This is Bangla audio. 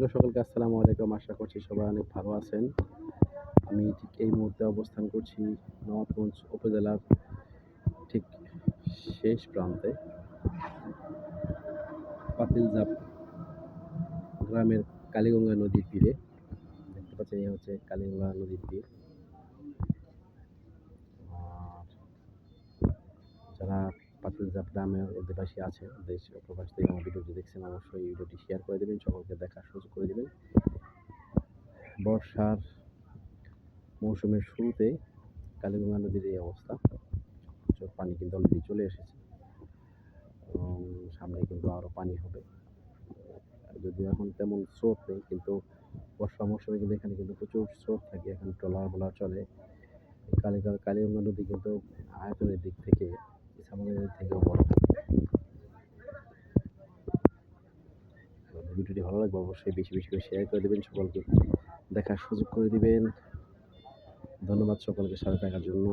বন্ধুরা, সকলকে আসসালামু আলাইকুম। আশা করছি সবাই অনেক ভালো আছেন। আমি ঠিক এই মুহূর্তে অবস্থান করছি নবাবগঞ্জ উপজেলার ঠিক শেষ প্রান্তে পাতিলজাপ গ্রামের কালীগঙ্গা নদীর তীরে। দেখতে পাচ্ছেন, এই হচ্ছে কালীগঙ্গা নদীর তীর। গ্রামের অধিবাসী আছে, দেশ প্রবাস থেকে আমার ভিডিওটি দেখছেন, অবশ্যই ভিডিওটি শেয়ার করে দেবেন, সকলকে দেখার সুযোগ করে দেবেন। বর্ষার মৌসুমের শুরুতে কালীগঙ্গা নদীর এই অবস্থা পানি কিন্তু অলরেডি চলে এসেছে। সামনে কিন্তু আরও পানি হবে। যদিও এখন তেমন স্রোত নেই, কিন্তু বর্ষা মৌসুমে কিন্তু এখানে কিন্তু প্রচুর স্রোত থাকে, এখানে ট্রলার বোলার চলে। কালীগঙ্গা কালীগঙ্গা নদী কিন্তু আয়তনের দিক থেকে ভিডিওটি ভালো লাগবে অবশ্যই বেশি বেশি করে শেয়ার করে দেবেন, সকলকে দেখার সুযোগ করে দিবেন। ধন্যবাদ সকলকে, সাথে থাকার জন্য।